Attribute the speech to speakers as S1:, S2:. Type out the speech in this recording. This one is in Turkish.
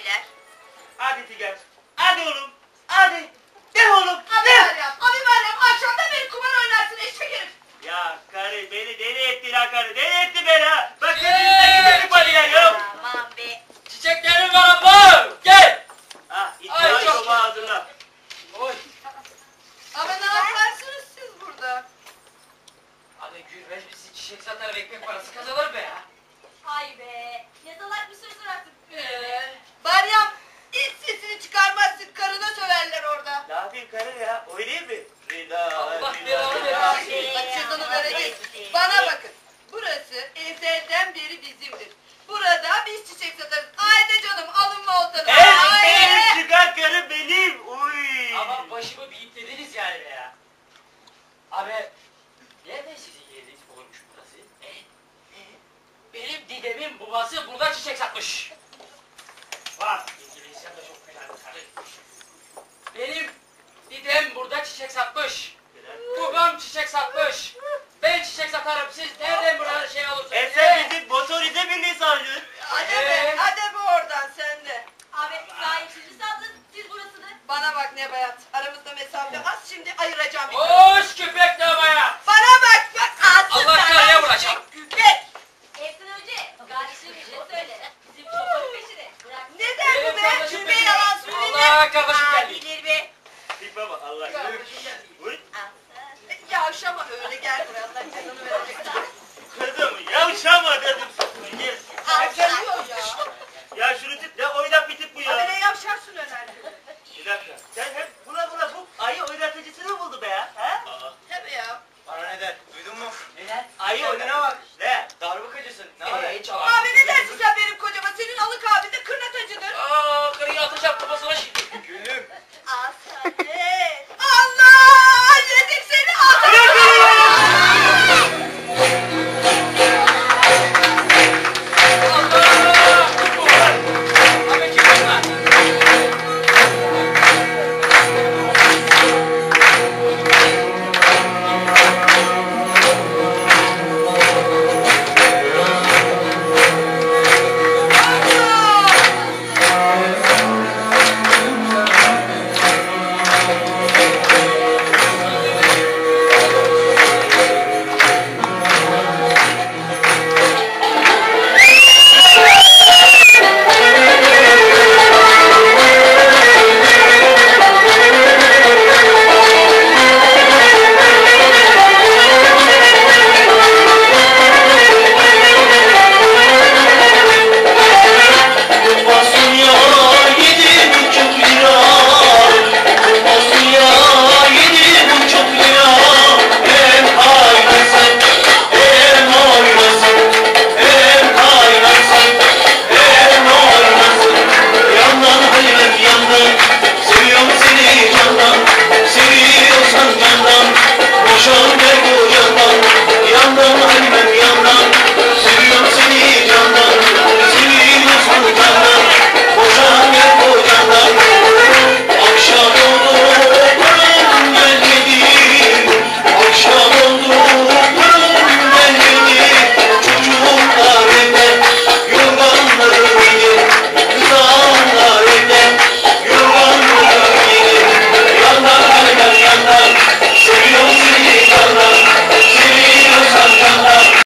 S1: bir şeyler.
S2: Hadi Tiger. Hadi oğlum. Hadi. De oğlum.
S1: Abi
S2: De.
S1: Meryem, abi Meryem akşamdan beri kumar oynarsın eşek herif.
S2: Ya karı beni deli etti la karı. Deli etti beni ha. Bak hepimize gidelim hadi gel ya.
S1: Aman be.
S3: Çiçeklerim var abla. Gel.
S2: Ha
S3: çok-
S2: soba hazırla.
S3: Oy.
S1: Ama ne yaparsınız siz burada?
S3: Hadi Gülbeş bizi çiçek satar ve ekmek parası kazanır be ya.
S1: Hay be. Ne salak mısınız artık?
S3: Ee,
S1: Meryem, hiç sesini çıkarmazsın karına söverler orada.
S2: Ne yapayım karı ya? Oynayayım mı? Rida.
S3: Allah
S2: rida,
S3: belanı
S2: rida.
S3: versin.
S1: Bak cezanı verecek. Bana bakın. Burası ezelden beri bizimdir. Burada biz çiçek satarız. Haydi canım alınma oltanı.
S2: Evet
S1: Haydi.
S2: benim çıkan karı benim. Uy.
S3: Ama başımı bir iplediniz yani be ya. Abi nereden sizin yeriniz olmuş burası? E, e, benim didemin babası burada çiçek satmış.